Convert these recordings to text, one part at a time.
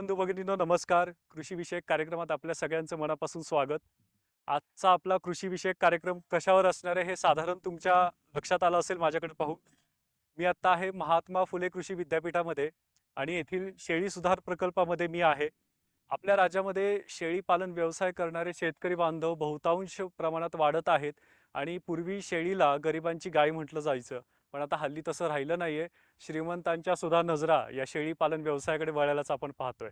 बंधू भगिनींनो नमस्कार. कृषीविषयक कार्यक्रमात आपल्या सगळ्यांचं मनापासून स्वागत. आजचा आपला कृषीविषयक कार्यक्रम कशावर असणार आहे हे साधारण तुमच्या लक्षात आलं असेल माझ्याकडे पाहून. मी आता आहे महात्मा फुले कृषी विद्यापीठामध्ये आणि येथील शेळी सुधार प्रकल्पामध्ये मी आहे. आपल्या राज्यामध्ये शेळी पालन व्यवसाय करणारे शेतकरी बांधव बहुतांश प्रमाणात वाढत आहेत आणि पूर्वी शेळीला गरिबांची गाय म्हटलं जायचं. पण आता हल्ली तसं राहिलं नाहीये. श्रीमंतांच्या सुद्धा नजरा या शेळीपालन व्यवसायाकडे वळायलाच आपण पाहतोय.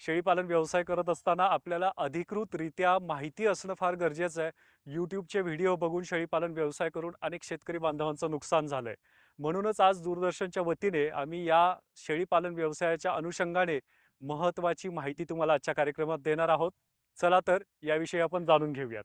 शेळीपालन व्यवसाय करत असताना आपल्याला अधिकृतरित्या माहिती असणं फार गरजेचं आहे. यूट्यूबचे व्हिडिओ बघून शेळीपालन व्यवसाय करून अनेक शेतकरी बांधवांचं नुकसान झालंय. म्हणूनच आज दूरदर्शनच्या वतीने आम्ही या शेळीपालन व्यवसायाच्या अनुषंगाने महत्त्वाची माहिती तुम्हाला आजच्या कार्यक्रमात देणार आहोत. चला तर याविषयी आपण जाणून घेऊयात.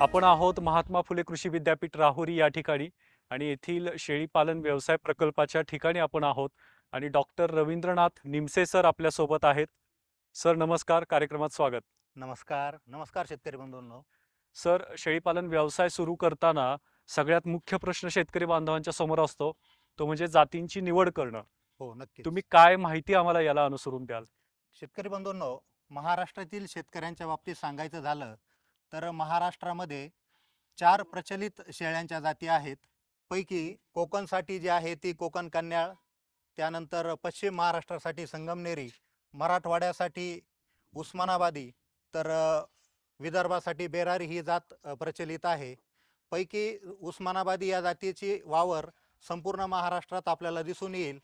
आपण आहोत महात्मा फुले कृषी विद्यापीठ राहुरी या ठिकाणी आणि येथील शेळी पालन व्यवसाय प्रकल्पाच्या ठिकाणी आपण आहोत. आणि डॉक्टर रवींद्रनाथ निमसे सर आपल्यासोबत आहेत. सर नमस्कार. कार्यक्रमात स्वागत. नमस्कार. नमस्कार शेतकरी बंधूंनो. सर शेळी पालन व्यवसाय सुरू करताना सगळ्यात मुख्य प्रश्न शेतकरी बांधवांच्या समोर असतो. तो म्हणजे जातींची निवड करणं. हो नक्की तुम्ही काय माहिती आम्हाला याला अनुसरून द्याल? शेतकरी बंधूंनो महाराष्ट्रातील शेतकऱ्यांच्या बाबतीत सांगायचं झालं तर महाराष्ट्रामध्ये चार प्रचलित शेळ्यांच्या जाती आहेत. पैकी कोकणसाठी जी आहे ती कोकण कन्याळ त्यानंतर पश्चिम महाराष्ट्रासाठी संगमनेरी मराठवाड्यासाठी उस्मानाबादी तर विदर्भासाठी बेरारी ही जात प्रचलित आहे. पैकी उस्मानाबादी या जातीची वावर संपूर्ण महाराष्ट्रात आपल्याला दिसून येईल.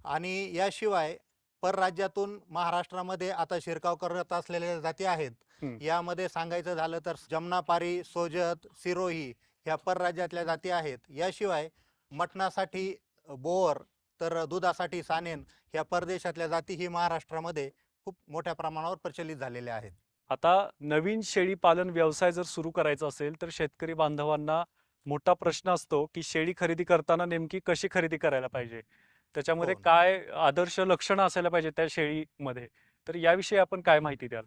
आणि याशिवाय परराज्यातून महाराष्ट्रामध्ये आता शिरकाव करत असलेल्या जाती आहेत. यामध्ये सांगायचं झालं तर जमनापारी सोजत सिरोही ह्या परराज्यातल्या जाती आहेत. याशिवाय मटणासाठी बोर तर दुधासाठी सानेन ह्या परदेशातल्या जाती ही महाराष्ट्रामध्ये खूप मोठ्या प्रमाणावर प्रचलित झालेल्या आहेत. आता नवीन शेळी पालन व्यवसाय जर सुरू करायचा असेल तर शेतकरी बांधवांना मोठा प्रश्न असतो की शेळी खरेदी करताना नेमकी कशी खरेदी करायला पाहिजे? त्याच्यामध्ये हो. काय आदर्श लक्षणं असायला पाहिजे त्या शेळीमध्ये? तर याविषयी आपण काय माहिती द्याल?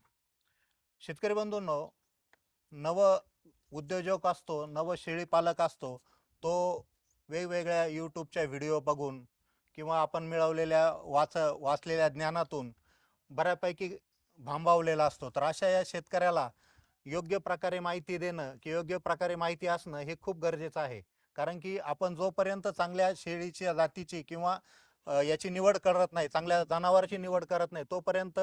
शेतकरी बंधूंनो नव उद्योजक असतो नव शेळी पालक असतो तो वेगवेगळ्या यूट्यूबच्या व्हिडिओ बघून किंवा आपण मिळवलेल्या वाच वाचलेल्या ज्ञानातून बऱ्यापैकी भांबावलेला असतो. तर अशा या शेतकऱ्याला योग्य प्रकारे माहिती देणं की योग्य प्रकारे माहिती असणं हे खूप गरजेचं आहे. कारण की आपण जोपर्यंत चांगल्या शेळीच्या जातीची किंवा याची निवड करत नाही चांगल्या जनावराची निवड करत नाही तोपर्यंत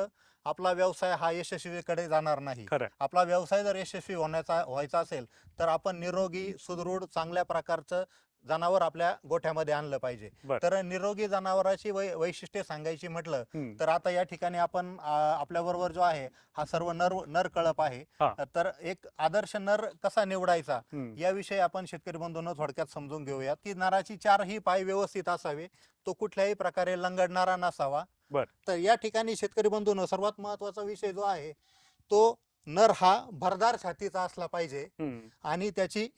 आपला व्यवसाय हा यशस्वीकडे जाणार नाही. आपला व्यवसाय जर यशस्वी होण्याचा व्हायचा असेल तर आपण निरोगी सुदृढ चांगल्या प्रकारचं जनावर आपल्या गोठ्यामध्ये आणलं पाहिजे बर. तर निरोगी जनावराची वै वैशिष्ट्ये सांगायची म्हटलं हम्म. तर आता या ठिकाणी आपण आपल्या बरोबर जो आहे हा सर्व नर नर कळप आहे. तर एक आदर्श नर कसा निवडायचा हम्म. याविषयी आपण शेतकरी बंधूंनो थोडक्यात समजून घेऊयात की नराची चारही पाय व्यवस्थित असावे तो कुठल्याही प्रकारे लंगडणारा नसावा बर. तर या ठिकाणी शेतकरी बंधूंनो सर्वात महत्त्वाचा विषय जो आहे तो नर हा भरदार छातीचा असला पाहिजे हम्म. आणि त्याची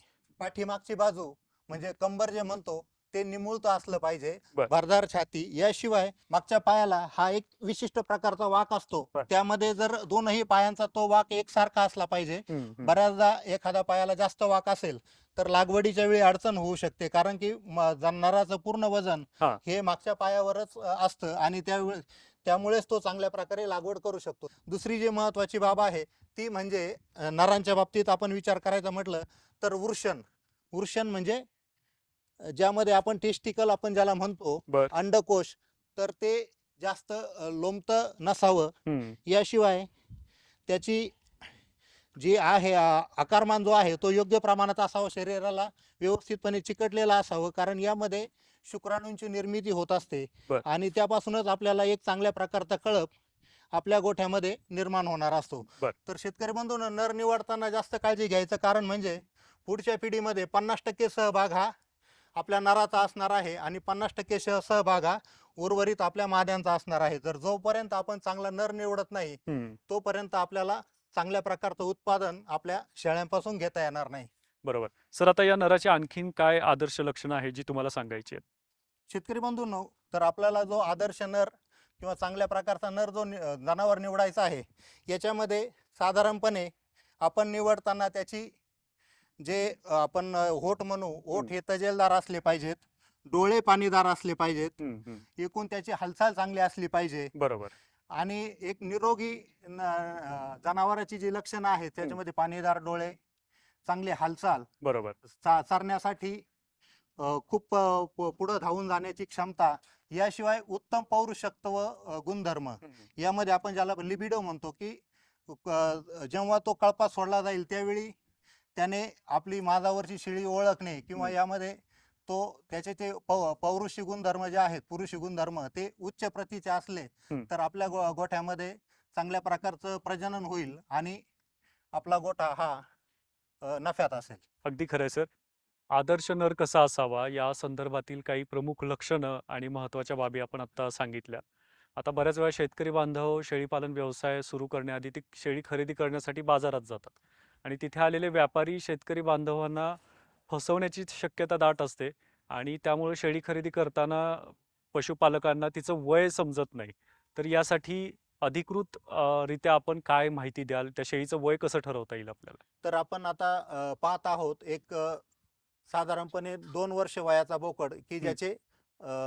पाठीमागची बाजू म्हणजे कंबर जे म्हणतो ते निमुळत असलं पाहिजे बर. भरदार छाती याशिवाय मागच्या पायाला हा एक विशिष्ट प्रकारचा वाक असतो बर. त्यामध्ये जर दोनही पायांचा तो वाक एकसारखा असला पाहिजे. बऱ्याचदा एखाद्या पायाला जास्त वाक असेल तर लागवडीच्या वेळी अडचण होऊ शकते कारण की म- जनावराचं पूर्ण वजन हा. हे मागच्या पायावरच अ, असतं आणि त्यावेळी त्यामुळेच तो चांगल्या प्रकारे लागवड करू शकतो दुसरी जी महत्वाची बाब आहे ती म्हणजे अ, नरांच्या बाबतीत आपण विचार करायचा म्हटलं तर वृषण वृषण म्हणजे ज्यामध्ये आपण टेस्टिकल आपण ज्याला म्हणतो बर. अंडकोश तर ते जास्त अ, लोंबतं नसावं. याशिवाय त्याची जी आहे आकारमान जो आहे तो योग्य प्रमाणात असावा शरीराला व्यवस्थितपणे चिकटलेला असावं कारण यामध्ये शुक्राणूंची निर्मिती होत असते बर. आणि त्यापासूनच आपल्याला एक चांगल्या प्रकारचा कळप आपल्या गोठ्यामध्ये निर्माण होणार असतो बर. तर शेतकरी बंधूंनो नर निवडताना जास्त काळजी घ्यायचं कारण म्हणजे पुढच्या पिढीमध्ये पन्नास टक्के सहभाग हा आपल्या नराचा असणार आहे आणि पन्नास टक्के सह- सहभाग हा उर्वरित आपल्या माद्यांचा असणार आहे. जर जोपर्यंत आपण चांगला नर निवडत नाही. तोपर्यंत आपल्याला चांगल्या प्रकारचं उत्पादन आपल्या शेळ्यांपासून घेता येणार नाही. बरोबर. सर आता या नराची आणखीन काय आदर्श लक्षणं आहेत जी तुम्हाला सांगायची आहेत? शेतकरी बंधूंनो तर आपल्याला जो आदर्श नर किंवा चांगल्या प्रकारचा नर जो नि- जनावर निवडायचा आहे याच्यामध्ये साधारणपणे आपण निवडताना त्याची जे आपण होठ म्हणू होठ. हे तजेलदार असले पाहिजेत डोळे पाणीदार असले पाहिजेत. एकूण त्याची हालचाल चांगली असली पाहिजे बरोबर आणि एक निरोगी जनावराची जी लक्षणं आहेत त्याच्यामध्ये पाणीदार डोळे चांगली हालचाल बरोबर चारण्यासाठी खूप पुढं धावून जाण्याची क्षमता याशिवाय उत्तम पौरुषत्व गुणधर्म. यामध्ये आपण ज्याला लिबिडो म्हणतो की जेव्हा तो कळपा सोडला जाईल त्यावेळी त्याने आपली माझावरची शिळी ओळखणे किंवा. यामध्ये तो त्याचे ते पौ- पौरुषी गुणधर्म जे आहेत पुरुषी गुणधर्म ते उच्च प्रतीचे असले. तर आपल्या गो- गोठ्यामध्ये चांगल्या प्रकारचं प्रजनन होईल आणि आपला गोठा हा नफ्यात असेल अगदी खरंय सर आदर्श नर कसा असावा या संदर्भातील काही प्रमुख लक्षणं आणि महत्त्वाच्या बाबी आपण आता सांगितल्या आता बऱ्याच वेळा शेतकरी बांधव शेळीपालन व्यवसाय सुरू करण्याआधी ती शेळी खरेदी करण्यासाठी बाजारात जातात आणि तिथे आलेले व्यापारी शेतकरी बांधवांना फसवण्याची शक्यता दाट असते आणि त्यामुळे शेळी खरेदी करताना पशुपालकांना तिचं वय समजत नाही. तर यासाठी अधिकृत रित्या आपण काय माहिती द्याल? त्या शेळीचं वय कसं ठरवता येईल आपल्याला? तर आपण आता पाहत आहोत एक साधारणपणे दोन वर्ष वयाचा बोकड की ज्याचे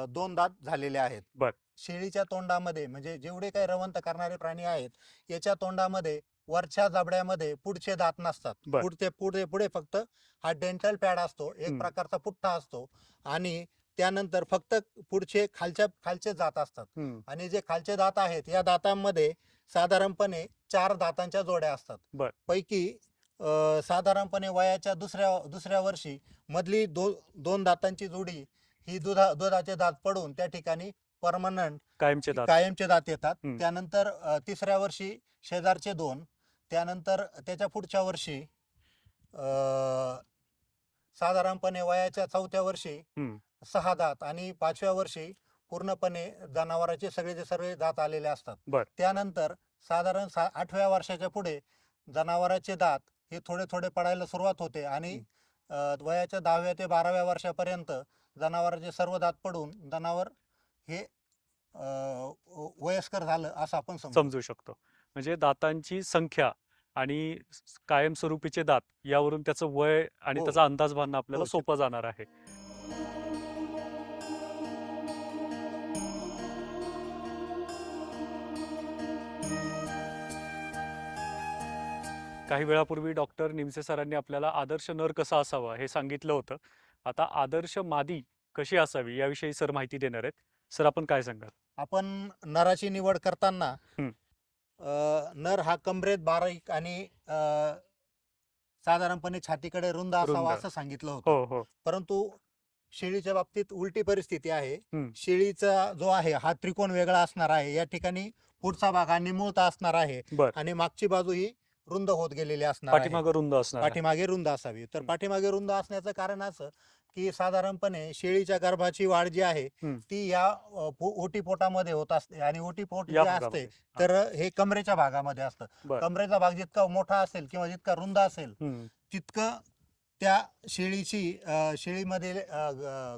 दोन दात झालेले आहेत. बर. शेळीच्या तोंडामध्ये म्हणजे जेवढे काही रवंत करणारे प्राणी आहेत याच्या तोंडामध्ये वरच्या जबड्यामध्ये पुढचे दात नसतात. पुढचे पुढे पुढे फक्त हा डेंटल पॅड असतो एक. प्रकारचा पुठ्ठा असतो आणि त्यानंतर फक्त पुढचे खालच्या खालचे दात असतात आणि जे खालचे दात आहेत या दातांमध्ये साधारणपणे चार दातांच्या जोड्या असतात. पैकी साधारणपणे वयाच्या दुसऱ्या दुसऱ्या वर्षी मधली दो दोन दातांची जोडी ही दुधा दुधाचे दात पडून त्या ठिकाणी परमनंट कायमचे दात कायमचे दात येतात हम्म. त्यानंतर अ, तिसऱ्या वर्षी शेजारचे दोन त्यानंतर त्याच्या पुढच्या वर्षी अ, साधारणपणे वयाच्या चौथ्या वर्षी हम्म. सहा दात आणि पाचव्या वर्षी पूर्णपणे जनावरांचे सगळेचे सगळे दात आलेले असतात बर. त्यानंतर साधारण सा आठव्या वर्षाच्या पुढे जनावरांचे दात हे थोडे थोडे पडायला सुरुवात होते आणि अ, वयाच्या दहाव्या ते बाराव्या वर्षापर्यंत जनावरांचे सर्व दात पडून जनावर हे वयस्कर झालं असं आपण समजू. शकतो. म्हणजे दातांची संख्या आणि कायमस्वरूपीचे दात यावरून त्याचं वय आणि हो. त्याचा अंदाज बांधणं आपल्याला हो, सोपं जाणार आहे. काही वेळापूर्वी डॉक्टर निमसे सरांनी आपल्याला आदर्श नर कसा असावा हे सांगितलं होतं. आता आदर्श मादी कशी असावी याविषयी सर माहिती देणार आहेत. सर आपण काय सांगाल आपण नराची निवड करताना. अ, नर हा कमरेत बारीक आणि अ, साधारणपणे छातीकडे रुंद असावा रुंद. असं सांगितलं होतं हो हो परंतु शेळीच्या बाबतीत उलटी परिस्थिती आहे हम्म. शेळीचा जो आहे हा त्रिकोण वेगळा असणार आहे या ठिकाणी पुढचा भाग हा निमुळता असणार आहे बर आणि मागची बाजू ही रुंद होत गेलेली असणार आहे पाठीमागं रुंद असणार आहे. पाठीमागे रुंद असावी तर. पाठीमागे रुंद असण्याचं कारण असं की साधारणपणे शेळीच्या गर्भाची वाढ जी आहे. ती या ओटीपोटामध्ये होत असते आणि ओटीपोट जे असते. तर हे कमरेच्या भागामध्ये असतं. कमरेचा भाग जितका मोठा असेल किंवा जितका रुंद असेल. तितकं त्या शेळीची शेळीमध्ये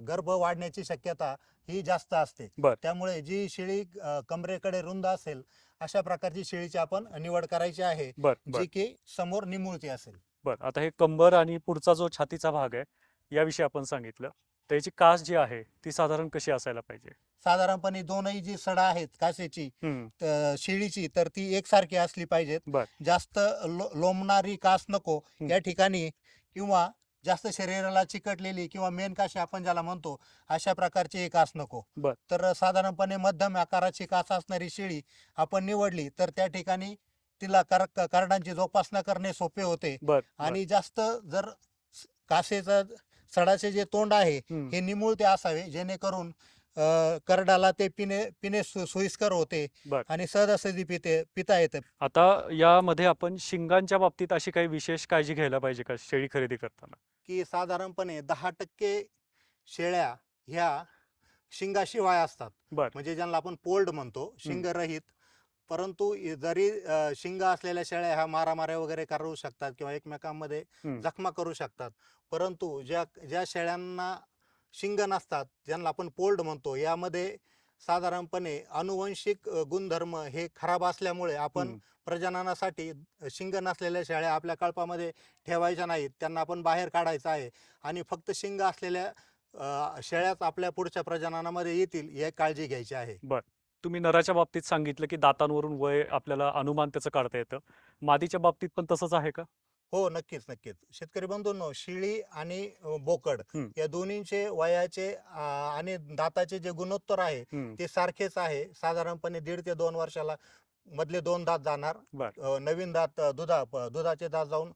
गर्भ वाढण्याची शक्यता ही जास्त असते. त्यामुळे जी शेळी कमरेकडे रुंद असेल अशा प्रकारची शेळीची आपण निवड करायची आहे जी की समोर निमुळती असेल बर आता हे कंबर आणि पुढचा जो छातीचा भाग आहे याविषयी आपण सांगितलं त्याची कास जी आहे ती साधारण कशी असायला पाहिजे साधारणपणे दोनही जी सडा आहेत कासेची हम्म, त- शेळीची तर ती एकसारखी असली पाहिजेत बर. जास्त लो- लोंबणारी कास नको. या ठिकाणी किंवा जास्त शरीराला चिकटलेली किंवा मेन काशी आपण ज्याला म्हणतो अशा प्रकारची एक कास नको बर. तर साधारणपणे मध्यम आकाराची कास असणारी शेळी आपण निवडली तर त्या ठिकाणी तिला कर करडांची जोपासना करणे सोपे होते बर बर. आणि जास्त जर कासेचं सडाचे जे तोंड आहे हे निमुळते असावे जेणेकरून करडाला ते पिणे पिणे सोयीस्कर होते. आणि सहजासहजी पिते पिता येते. आता यामध्ये आपण शिंगांच्या बाबतीत अशी काही विशेष काळजी घ्यायला पाहिजे का शेळी खरेदी करताना? की साधारणपणे दहा टक्के शेळ्या ह्या शिंगाशिवाय असतात. म्हणजे ज्यांना आपण पोल्ड म्हणतो शिंगरहित परंतु जरी अ, शिंग असलेल्या शेळ्या ह्या मारामाऱ्या वगैरे करू शकतात किंवा एकमेकांमध्ये हम्म. जखमा करू शकतात परंतु ज्या ज्या शेळ्यांना शिंग नसतात ज्यांना आपण पोल्ड म्हणतो यामध्ये साधारणपणे अनुवंशिक अ, गुणधर्म हे खराब असल्यामुळे आपण हम्म. प्रजननासाठी शिंग नसलेल्या शेळ्या आपल्या कळपामध्ये ठेवायच्या नाहीत त्यांना आपण बाहेर काढायचं आहे आणि फक्त शिंग असलेल्या अ, शेळ्याच आपल्या पुढच्या प्रजननामध्ये येतील या काळजी घ्यायची आहे तुम्ही नराच्या बाबतीत सांगितलं की दातांवरून वय आपल्याला अनुमान त्याचं काढता येतं. मादीच्या बाबतीत पण तसंच आहे का? हो नक्कीच नक्कीच. शेतकरी बंधूंनो शिळी आणि बोकड. या दोन्हींचे वयाचे आणि दाताचे जे गुणोत्तर आहे. ते सारखेच आहे. साधारणपणे दीड ते दोन वर्षाला मधले दोन दात जाणार. नवीन दात दुधा दुधाचे दात जाऊन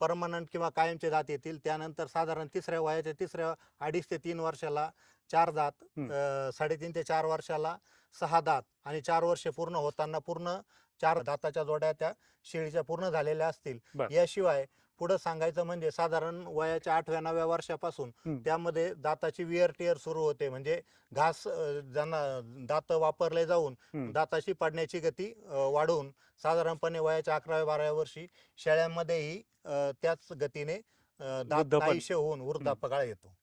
परमनंट किंवा कायमचे दात येतील. त्यानंतर साधारण तिसऱ्या वयाच्या तिसऱ्या अडीच ते तीन वर्षाला चार दात. अ, साडेतीन ते चार वर्षाला सहा दात आणि चार वर्षे पूर्ण होताना पूर्ण चार दाताच्या जोड्या त्या शेळीच्या पूर्ण झालेल्या असतील बर. याशिवाय पुढं सांगायचं म्हणजे साधारण वयाच्या आठव्या नवव्या वर्षापासून. त्यामध्ये दाताची विअर टिअर सुरू होते म्हणजे घास अ, ज्यांना दात वापरले जाऊन. दाताची पडण्याची गती अ, वाढून साधारणपणे वयाच्या अकराव्या बाराव्या वर्षी शेळ्यांमध्येही अ, त्याच गतीने अ, दात वृद्धपण. नाहीसे होऊन वृद्धापकाळ येतो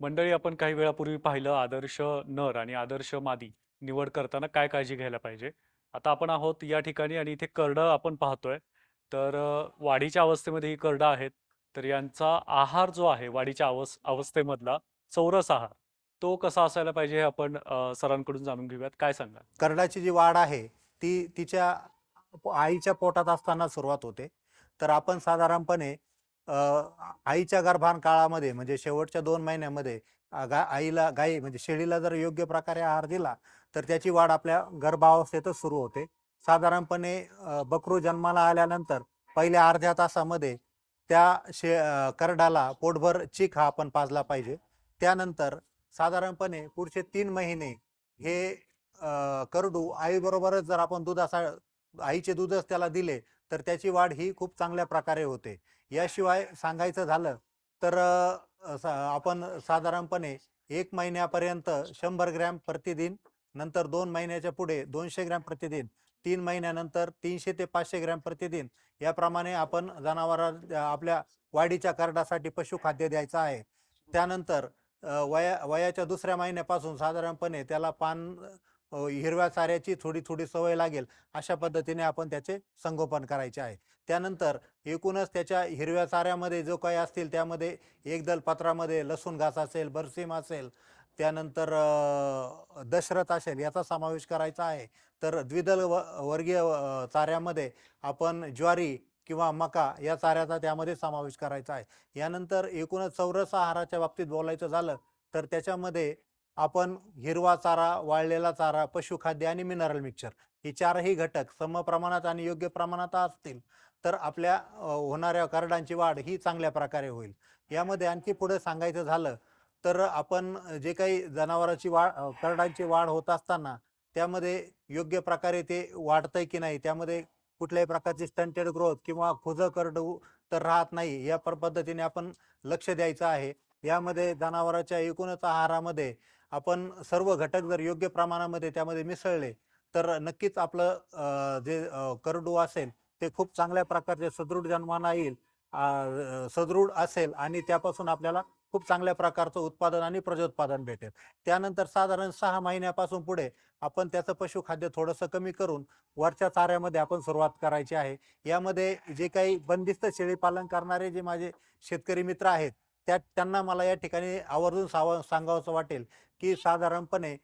मंडळी आपण काही वेळापूर्वी पाहिलं आदर्श नर आणि आदर्श मादी निवड करताना काय काळजी घ्यायला पाहिजे? आता आपण आहोत या ठिकाणी आणि इथे करडं आपण पाहतोय. तर वाढीच्या अवस्थेमध्ये ही करडं आहेत. तर यांचा आहार जो आहे वाढीच्या अवस अवस्थेमधला चौरस आहार तो कसा असायला पाहिजे हे आपण सरांकडून जाणून घेऊयात. काय सांगा करडाची जी वाढ आहे ती तिच्या आईच्या पोटात असताना सुरुवात होते. तर आपण साधारणपणे आईच्या गर्भान काळामध्ये म्हणजे शेवटच्या दोन महिन्यामध्ये गा आईला गाई म्हणजे शेळीला जर योग्य प्रकारे आहार दिला तर त्याची वाढ आपल्या गर्भावस्थेतच सुरू होते. साधारणपणे बकरू जन्माला आल्यानंतर पहिल्या अर्ध्या तासामध्ये त्या शे करडाला पोटभर चीक हा आपण पाजला पाहिजे. त्यानंतर साधारणपणे पुढचे तीन महिने हे करडू आईबरोबरच जर आपण दुधासा आईचे दूधच त्याला दिले तर त्याची वाढ ही खूप चांगल्या प्रकारे होते. याशिवाय सांगायचं झालं तर आपण साधारणपणे एक महिन्यापर्यंत शंभर ग्रॅम प्रतिदिन नंतर दोन महिन्याच्या पुढे दोनशे ग्रॅम प्रतिदिन तीन महिन्यानंतर तीनशे ते पाचशे ग्रॅम प्रतिदिन याप्रमाणे आपण जनावरा आपल्या वाढीच्या कार्डासाठी पशुखाद्य द्यायचं आहे. त्यानंतर वया वयाच्या दुसऱ्या महिन्यापासून साधारणपणे त्याला पान हिरव्या चाऱ्याची थोडी थोडी सवय लागेल अशा पद्धतीने आपण त्याचे संगोपन करायचे आहे. त्यानंतर एकूणच त्याच्या हिरव्या चाऱ्यामध्ये जो काही असतील त्यामध्ये एकदल पत्रामध्ये लसूण घास असेल बरसीम असेल त्यानंतर दशरथ असेल याचा समावेश करायचा आहे. तर द्विदल व वर्गीय चाऱ्यामध्ये आपण ज्वारी किंवा मका या चाऱ्याचा त्यामध्ये समावेश करायचा आहे. यानंतर एकूणच चौरस आहाराच्या बाबतीत बोलायचं झालं तर त्याच्यामध्ये आपण हिरवा चारा वाळलेला चारा पशुखाद्य आणि मिनरल मिक्सचर हे चारही घटक सम प्रमाणात आणि योग्य प्रमाणात असतील तर आपल्या होणाऱ्या करडांची वाढ ही चांगल्या प्रकारे होईल. यामध्ये आणखी पुढे सांगायचं झालं तर आपण जे काही जनावरांची वाढ करडांची वाढ होत असताना त्यामध्ये योग्य प्रकारे ते वाढतंय की नाही त्यामध्ये कुठल्याही प्रकारची स्टंटेड ग्रोथ किंवा खुजं करडू तर राहत नाही या पर- पद्धतीने आपण लक्ष द्यायचं आहे. यामध्ये जनावरांच्या एकूणच आहारामध्ये आपण सर्व घटक जर योग्य प्रमाणामध्ये त्यामध्ये मिसळले तर नक्कीच आपलं जे करडू असेल ते खूप चांगल्या प्रकारचे सदृढ जन्माना येईल. सदृढ असेल आणि त्यापासून आपल्याला खूप चांगल्या प्रकारचं उत्पादन आणि प्रजोत्पादन भेटेल. त्यानंतर साधारण सहा महिन्यापासून पुढे आपण त्याचं पशुखाद्य थोडंसं कमी करून वरच्या चाऱ्यामध्ये आपण सुरुवात करायची आहे. यामध्ये जे काही बंदिस्त शेळीपालन करणारे जे माझे शेतकरी मित्र आहेत त्या त्यांना मला या ठिकाणी आवर्जून साव सांगावंसं वाटेल की साधारणपणे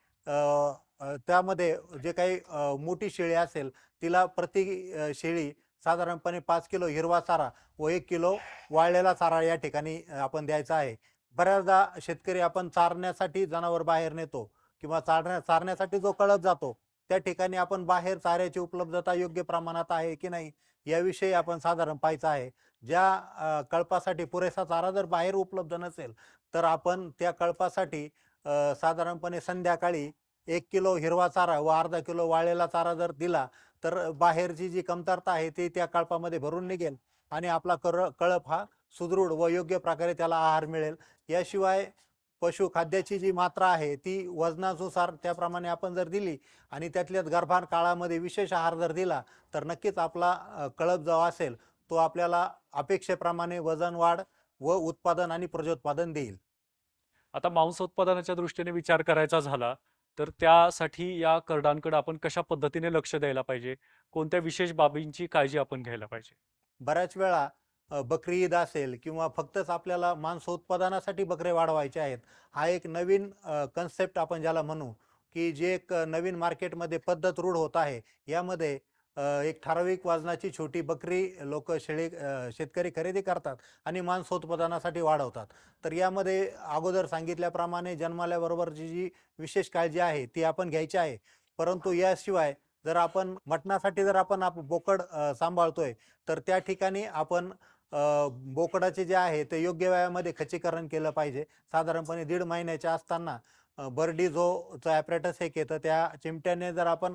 त्यामध्ये जे काही मोठी शेळी असेल तिला प्रति शेळी साधारणपणे पाच किलो हिरवा चारा व एक किलो वाळलेला चारा या ठिकाणी आपण द्यायचा आहे. बऱ्याचदा शेतकरी आपण चारण्यासाठी जनावर बाहेर नेतो किंवा चारण्या चारण्यासाठी जो कळत जातो त्या ठिकाणी आपण बाहेर चाऱ्याची उपलब्धता योग्य प्रमाणात आहे की नाही याविषयी आपण साधारण पाहायचं आहे. ज्या कळपासाठी पुरेसा चारा जर बाहेर उपलब्ध नसेल तर आपण त्या कळपासाठी साधारणपणे संध्याकाळी एक किलो हिरवा चारा व अर्धा किलो वाळलेला चारा जर दिला तर बाहेरची जी कमतरता आहे ती त्या कळपामध्ये भरून निघेल आणि आपला कर कळप हा सुदृढ व योग्य प्रकारे त्याला आहार मिळेल. याशिवाय प पशुखाद्याची जी मात्रा आहे ती वजनानुसार त्याप्रमाणे आपण जर दिली आणि त्यातल्यात गर्भार काळामध्ये विशेष आहार जर दिला तर नक्कीच आपला कळप जो असेल तो आपल्याला अपेक्षेप्रमाणे वजन वाढ व उत्पादन आणि प्रजोत्पादन देईल. आता मांस उत्पादनाच्या दृष्टीने विचार करायचा झाला तर त्यासाठी या करडांकडे आपण कशा पद्धतीने लक्ष द्यायला पाहिजे? कोणत्या विशेष बाबींची काळजी आपण घ्यायला पाहिजे? बऱ्याच वेळा बकरी ईद असेल किंवा फक्तच आपल्याला मांस उत्पादनासाठी बकरे वाढवायचे आहेत हा एक नवीन कन्सेप्ट आपण ज्याला म्हणू की जे एक नवीन मार्केटमध्ये पद्धत रूढ होत आहे यामध्ये एक ठराविक वजनाची छोटी बकरी लोक शेळी शेतकरी खरेदी करतात आणि मांस उत्पादनासाठी वाढवतात. तर यामध्ये अगोदर सांगितल्याप्रमाणे जन्माल्याबरोबरची जी विशेष काळजी आहे ती आपण घ्यायची आहे. परंतु याशिवाय जर आपण मटणासाठी जर आपण आप बोकड सांभाळतोय तर त्या ठिकाणी आपण बोकडाचे जे आहे ते योग्य वयामध्ये खचीकरण केलं पाहिजे. साधारणपणे दीड महिन्याच्या असताना बर्डी जो ॲपरेटस हे केतं त्या चिमट्याने जर आपण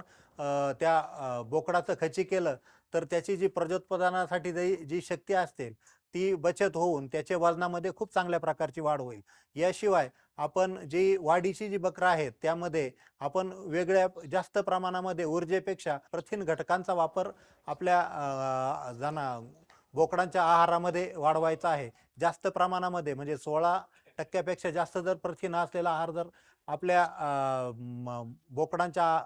त्या बोकडाचं खची केलं तर त्याची जी प्रजोत्पादनासाठी जी जी शक्ती असते ती बचत होऊन त्याचे वजनामध्ये खूप चांगल्या प्रकारची वाढ होईल. याशिवाय आपण जी वाढीची जी बकरं आहेत त्यामध्ये आपण वेगळ्या जास्त प्रमाणामध्ये ऊर्जेपेक्षा प्रथिन घटकांचा वापर आपल्या अ, जाना बोकडांच्या आहारामध्ये वाढवायचा आहे. जास्त प्रमाणामध्ये म्हणजे सोळा टक्क्यापेक्षा जास्त जर प्रथिन असलेला आहार जर आपल्या म- बोकडांच्या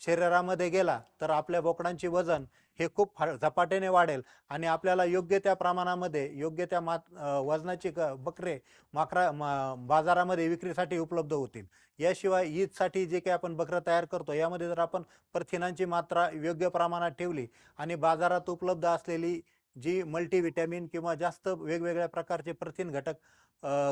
शरीरामध्ये गेला तर आपल्या बोकडांची वजन हे खूप झपाट्याने वाढेल आणि आपल्याला योग्य त्या प्रमाणामध्ये योग्य त्या मात वजनाची क- बकरे माकरा म- बाजारामध्ये विक्रीसाठी उपलब्ध होतील. याशिवाय ईदसाठी जे काही आपण बकरं तयार करतो यामध्ये जर आपण प्रथिनांची मात्रा योग्य प्रमाणात ठेवली आणि बाजारात उपलब्ध असलेली जी मल्टीव्हिटॅमिन किंवा जास्त वेगवेगळ्या प्रकारचे प्रथिन घटक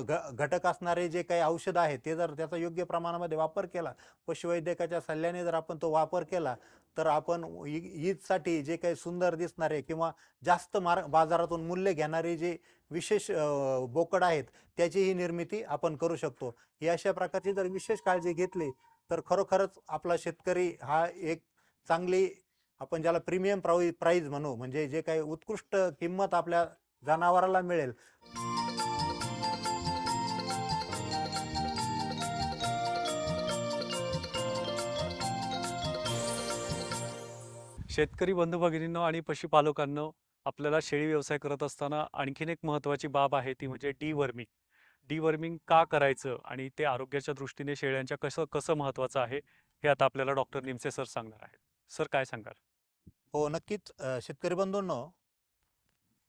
घ- घटक असणारे जे काही औषध आहे ते जर त्याचा योग्य प्रमाणामध्ये वापर केला पशुवैद्यकाच्या सल्ल्याने जर आपण तो वापर केला तर आपण ईदसाठी जे काही सुंदर दिसणारे किंवा जास्त मार बाजारातून मूल्य घेणारे जे विशेष बोकड आहेत त्याचीही निर्मिती आपण करू शकतो. ही अशा प्रकारची जर विशेष काळजी घेतली तर खरोखरच आपला शेतकरी हा एक चांगली आपण ज्याला प्रीमियम प्राई प्राईज म्हणू म्हणजे जे काही उत्कृष्ट किंमत आपल्या जनावराला मिळेल. शेतकरी बंधू भगिनींनो आणि पशुपालकांनो आपल्याला शेळी व्यवसाय करत असताना आणखीन एक महत्त्वाची बाब आहे ती म्हणजे डी वर्मिंग डी वर्मिंग का करायचं आणि ते आरोग्याच्या दृष्टीने शेळ्यांच्या कसं कसं महत्त्वाचं आहे हे आता आपल्याला डॉक्टर निमसे सर सांगणार आहेत. सर काय सांगाल? हो नक्कीच. अ, शेतकरी बंधूंनो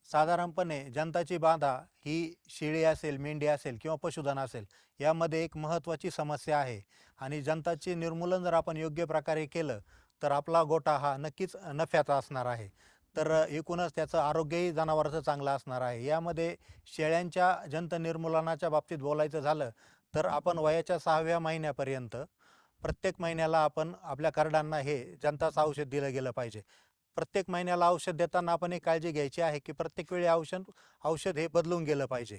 साधारणपणे जनताची बाधा ही शेळी असेल मेंढी असेल किंवा पशुधन असेल यामध्ये एक महत्त्वाची समस्या आहे. आणि जनताचे निर्मूलन जर आपण योग्य प्रकारे केलं तर आपला गोटा हा नक्कीच नफ्याचा असणार आहे. तर एकूणच त्याचं आरोग्यही जनावराचं चांगलं असणार आहे. यामध्ये शेळ्यांच्या जंत निर्मूलनाच्या बाबतीत बोलायचं झालं तर आपण वयाच्या सहाव्या महिन्यापर्यंत प्रत्येक महिन्याला आपण आपल्या करडांना हे जंताचं औषध दिलं गेलं पाहिजे. प्रत्येक महिन्याला औषध देताना आपण एक काळजी घ्यायची आहे की प्रत्येक वेळी औषध औषध हे बदलून गेलं पाहिजे.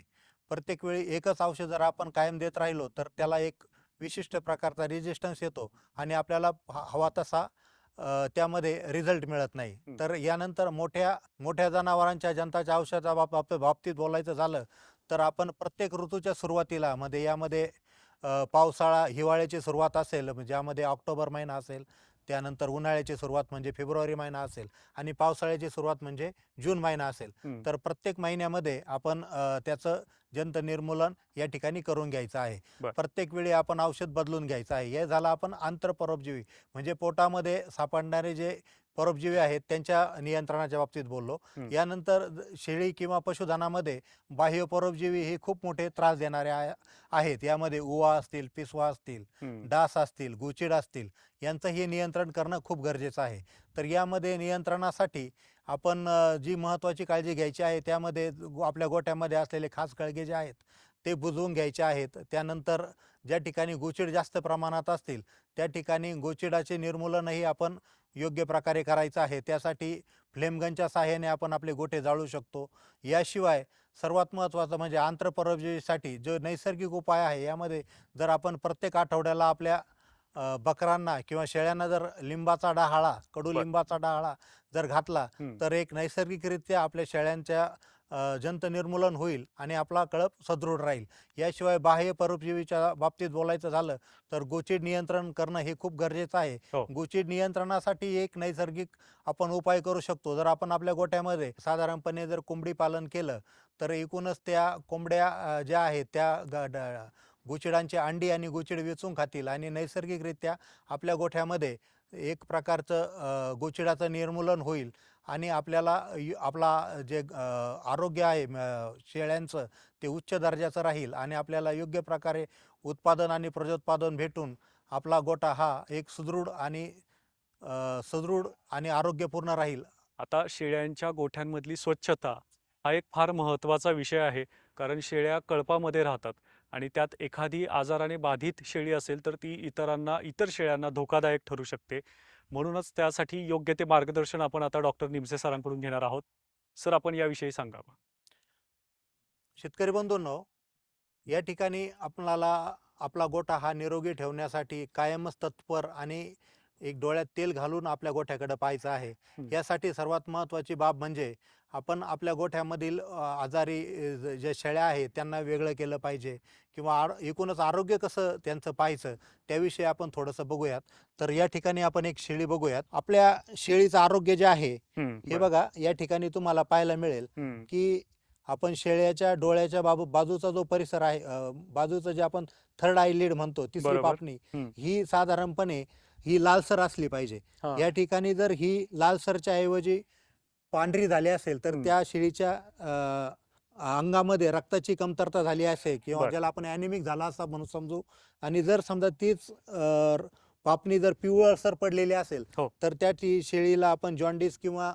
प्रत्येक वेळी एकच औषध जर आपण कायम देत राहिलो तर त्याला एक विशिष्ट प्रकारचा रेजिस्टन्स येतो आणि आपल्याला हवा तसा त्यामध्ये रिझल्ट मिळत नाही. तर यानंतर मोठ्या मोठ्या जनावरांच्या जंताच्या औषधा बाब- बाब- बाबतीत बोलायचं झालं तर आपण प्रत्येक ऋतूच्या सुरुवातीला मध्ये यामध्ये पावसाळा हिवाळ्याची सुरुवात असेल म्हणजे ज्यामध्ये ऑक्टोबर महिना असेल त्यानंतर उन्हाळ्याची सुरुवात म्हणजे फेब्रुवारी महिना असेल आणि पावसाळ्याची सुरुवात म्हणजे जून महिना असेल. तर प्रत्येक महिन्यामध्ये आपण त्याचं जंत निर्मूलन या ठिकाणी करून घ्यायचं आहे. प्रत्येक वेळी आपण औषध बदलून घ्यायचं आहे हे झालं आपण आंतरपरोपजीवी म्हणजे पोटामध्ये सापडणारे जे परोपजीवी आहेत त्यांच्या नियंत्रणाच्या बाबतीत बोललो. यानंतर शेळी किंवा पशुधनामध्ये बाह्य परोपजीवी हे खूप मोठे त्रास देणारे आहे- आहेत यामध्ये उवा असतील पिसवा असतील. डास असतील गुचिड असतील यांचं हे नियंत्रण करणं खूप गरजेचं आहे तर यामध्ये नियंत्रणासाठी आपण जी महत्त्वाची काळजी घ्यायची आहे त्यामध्ये आपल्या गोट्यामध्ये असलेले खास कळगे जे आहेत ते बुजवून घ्यायचे आहेत त्यानंतर ज्या ठिकाणी गोचिड जास्त प्रमाणात असतील त्या ठिकाणी गोचिडाचे निर्मूलनही आपण योग्य प्रकारे करायचं आहे त्यासाठी फ्लेमगनच्या सहाय्याने आपण आपले गोठे जाळू शकतो याशिवाय सर्वात महत्त्वाचं म्हणजे आंतरपरोपजीवीसाठी जो नैसर्गिक उपाय आहे यामध्ये जर आपण प्रत्येक आठवड्याला आपल्या बकरांना किंवा शेळ्यांना जर लिंबाचा डाहाळा कडुलिंबाचा डाहाळा जर घातला. तर एक नैसर्गिकरित्या आपल्या शेळ्यांच्या जंत निर्मूलन होईल आणि आपला कळप सदृढ राहील. याशिवाय बाह्य परोपजीवीच्या बाबतीत बोलायचं झालं तर गोचीड नियंत्रण करणं हे खूप गरजेचं आहे. हो. गोचीड नियंत्रणासाठी एक नैसर्गिक आपण उपाय करू शकतो. जर आपण आपल्या गोठ्यामध्ये साधारणपणे जर कोंबडी पालन केलं तर एकूणच त्या कोंबड्या ज्या आहेत त्या गोचिडांची अंडी आणि गोचिड वेचून खातील आणि नैसर्गिकरित्या आपल्या गोठ्यामध्ये एक प्रकारचं गोचिडाचं निर्मूलन होईल. आणि आपल्याला आपला जे आरोग्य आहे शेळ्यांचं ते उच्च दर्जाचं राहील आणि आपल्याला योग्य प्रकारे उत्पादन आणि प्रजोत्पादन भेटून आपला गोठा हा एक सुदृढ आणि सुदृढ आणि आरोग्यपूर्ण राहील. आता शेळ्यांच्या गोठ्यांमधली स्वच्छता हा एक फार महत्त्वाचा विषय आहे कारण शेळ्या कळपामध्ये राहतात आणि त्यात एखादी आजाराने बाधित शेळी असेल तर ती इतरांना इतर शेळ्यांना धोकादायक ठरू शकते. म्हणूनच त्यासाठी योग्य ते मार्गदर्शन आपण आता डॉक्टर निमसे सरांकडून घेणार आहोत. सर आपण याविषयी सांगावं शेतकरी बंधूंनो या ठिकाणी आपणाला आपला गोठा हा निरोगी ठेवण्यासाठी कायमच तत्पर आणि एक डोळ्यात तेल घालून आपल्या गोठ्याकडे पाहायचं आहे. यासाठी सर्वात महत्त्वाची बाब म्हणजे आपण आपल्या गोठ्यामधील आजारी ज्या शेळ्या आहेत त्यांना वेगळं केलं पाहिजे किंवा आर एकूणच आरोग्य कसं त्यांचं पाहायचं त्याविषयी आपण थोडंसं बघूयात तर या ठिकाणी आपण एक शेळी बघूयात आपल्या शेळीचं आरोग्य जे आहे हे. बघा या ठिकाणी तुम्हाला पाहायला मिळेल की आपण शेळ्याच्या डोळ्याच्या बाबू बाजूचा जो परिसर आहे बाजूचं जे आपण थर्ड आय लीड म्हणतो तिसरी. पापणी. ही साधारणपणे ही लालसर असली पाहिजे हा. या ठिकाणी जर ही लालसरच्या ऐवजी पांढरी झाली असेल तर हम्म. त्या शेळीच्या अ, अंगामध्ये रक्ताची कमतरता झाली असेल किंवा बर. ज्याला आपण ॲनिमिक झाला असा म्हणून समजू आणि जर समजा तीच अ, र- पापणी जर पिवळसर पडलेली असेल हो. तर त्या शेळीला आपण जॉन्डिस किंवा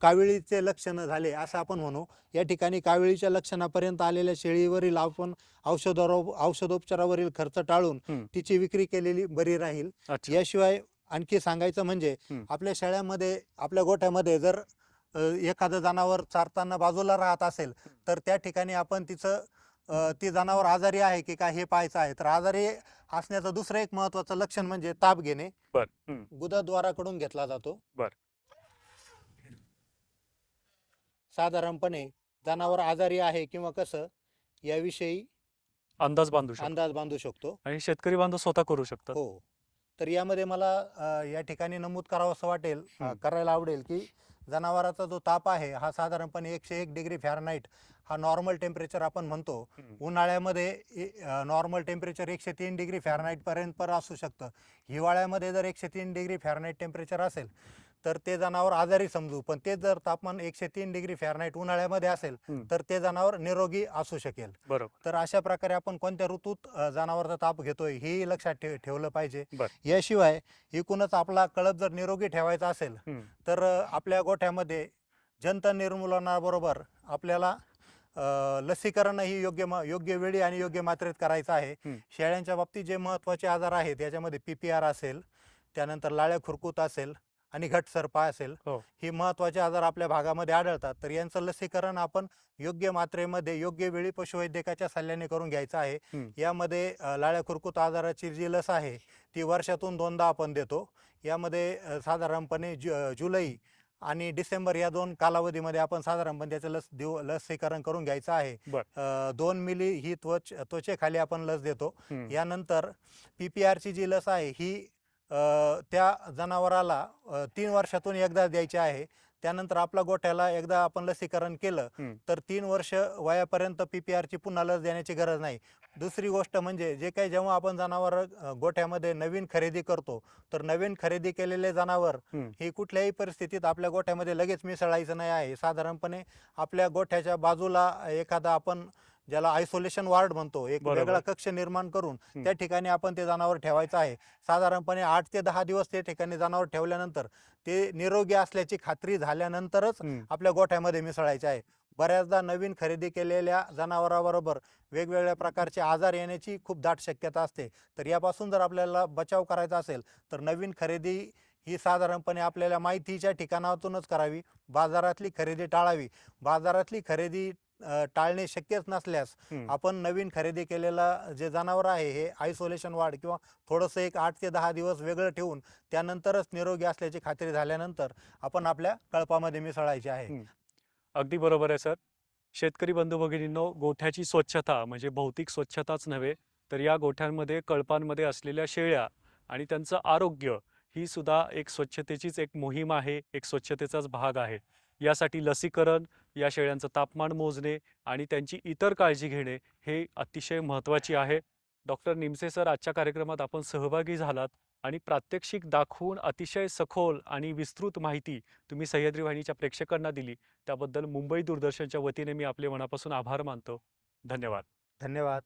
काविळीचे लक्षणं झाले असं आपण म्हणू. या ठिकाणी काविळीच्या लक्षणापर्यंत आलेल्या शेळीवरील आपण औषधावर औषधोपचारावरील खर्च टाळून. तिची विक्री केलेली बरी राहील. याशिवाय आणखी सांगायचं म्हणजे. आपल्या शेळ्यामध्ये आपल्या गोठ्यामध्ये जर एखादं जनावर चारताना बाजूला राहत असेल तर त्या ठिकाणी आपण तिचं ती जनावर आजारी आहे की काय हे पाहायचं आहे. तर आजारी असण्याचं दुसरं एक महत्त्वाचं लक्षण म्हणजे ताप घेणे. गुदद्वाराकडून घेतला जातो बर. साधारणपणे जनावर आजारी आहे किंवा कसं याविषयी अंदाज बांधू शकतो. अंदाज बांधू शकतो. आणि शेतकरी बांधव स्वतः करू शकतात. हो. तर यामध्ये मला अ, या ठिकाणी नमूद करावं असं वाटेल अ, हं. करायला आवडेल की जनावराचा जो ताप आहे हा साधारणपणे एकशे एक डिग्री फॅरनाईट हा नॉर्मल टेम्परेचर आपण म्हणतो. उन्हाळ्यामध्ये नॉर्मल टेम्परेचर एकशे तीन डिग्री फॅरनाईट पर्यंत पर असू शकतं. हिवाळ्यामध्ये जर एकशे तीन डिग्री फॅरनाईट टेम्परेचर असेल तर ते जनावर आजारी समजू पण तेच जर तापमान एकशे तीन डिग्री फॅरनाईट उन्हाळ्यामध्ये असेल. तर ते जनावर निरोगी असू शकेल बरोबर तर अशा प्रकारे आपण कोणत्या ऋतूत जनावरचा ताप घेतोय हेही लक्षात ठेव ठेवलं पाहिजे. याशिवाय एकूणच आपला कळप जर निरोगी ठेवायचा असेल तर आपल्या गोठ्यामध्ये जंत निर्मूलनाबरोबर आपल्याला अ, लसीकरणही योग्य योग्य वेळी आणि योग्य मात्रेत करायचं आहे. शेळ्यांच्या बाबतीत जे महत्त्वाचे आजार आहेत याच्यामध्ये पी पी आर असेल त्यानंतर लाळ्या खुरकूत असेल आणि घटसर्पा असेल हो. ही महत्त्वाचे आजार आपल्या भागामध्ये आढळतात. तर यांचं लसीकरण आपण योग्य मात्रेमध्ये योग्य वेळी पशुवैद्यकाच्या सल्ल्याने करून घ्यायचं आहे. यामध्ये लाळ्या खुरकूत आजाराची जी लस आहे ती वर्षातून दोनदा आपण देतो. यामध्ये साधारणपणे जु जुलै आणि डिसेंबर या दोन कालावधीमध्ये आपण साधारणपणे त्याचं लस देऊ लसीकरण करून घ्यायचं आहे. दोन मिली ही त्वच त्वचेखाली आपण लस देतो. यानंतर पी पी आरची जी लस आहे ही त्या जनावराला तीन वर्षातून एकदा द्यायची आहे त्यानंतर आपल्या गोठ्याला एकदा आपण लसीकरण केलं. तर तीन वर्ष वयापर्यंत पी पी आरची पुन्हा लस देण्याची गरज नाही दुसरी गोष्ट म्हणजे जे काही जेव्हा आपण जनावर गोठ्यामध्ये नवीन खरेदी करतो तर नवीन खरेदी केलेले जनावर. ही कुठल्याही परिस्थितीत आपल्या गोठ्यामध्ये लगेच मिसळायचं नाही आहे साधारणपणे आपल्या गोठ्याच्या बाजूला एखादा आपण ज्याला आयसोलेशन वार्ड म्हणतो एक बरोबर. वेगळा कक्ष निर्माण करून. त्या ठिकाणी आपण ते जनावर ठेवायचं आहे. साधारणपणे आठ ते दहा दिवस ते ठिकाणी जनावर ठेवल्यानंतर ते निरोगी असल्याची खात्री झाल्यानंतरच हम्म, आपल्या गोठ्यामध्ये मिसळायचे आहे. बऱ्याचदा नवीन खरेदी केलेल्या जनावराबरोबर वेगवेगळ्या प्रकारचे आजार येण्याची खूप दाट शक्यता असते. तर यापासून जर आपल्याला बचाव करायचा असेल तर नवीन खरेदी ही साधारणपणे आपल्याला माहितीच्या ठिकाणातूनच करावी. बाजारातली खरेदी टाळावी. बाजारातली खरेदी टाळणे शक्यच नसल्यास. आपण नवीन खरेदी केलेला जे जनावर आहे हे आयसोलेशन वाढ किंवा थोडंसं एक आठ ते दहा दिवस वेगळं ठेवून त्यानंतरच निरोगी असल्याची खात्री झाल्यानंतर आपण आपल्या कळपामध्ये मिसळायचे आहे. अगदी बरोबर आहे सर. शेतकरी बंधू भगिनींनो गोठ्याची स्वच्छता म्हणजे भौतिक स्वच्छताच नव्हे तर या गोठ्यांमध्ये कळपांमध्ये असलेल्या शेळ्या आणि त्यांचं आरोग्य ही सुद्धा एक स्वच्छतेचीच एक मोहीम आहे एक स्वच्छतेचाच भाग आहे. यासाठी लसीकरण या शेळ्यांचं तापमान मोजणे आणि त्यांची इतर काळजी घेणे हे अतिशय महत्त्वाची आहे. डॉक्टर निमसे सर आजच्या कार्यक्रमात आपण सहभागी झालात आणि प्रात्यक्षिक दाखवून अतिशय सखोल आणि विस्तृत माहिती तुम्ही सह्याद्री वाहिनीच्या प्रेक्षकांना दिली. त्याबद्दल मुंबई दूरदर्शनच्या वतीने मी आपले मनापासून आभार मानतो. धन्यवाद. धन्यवाद.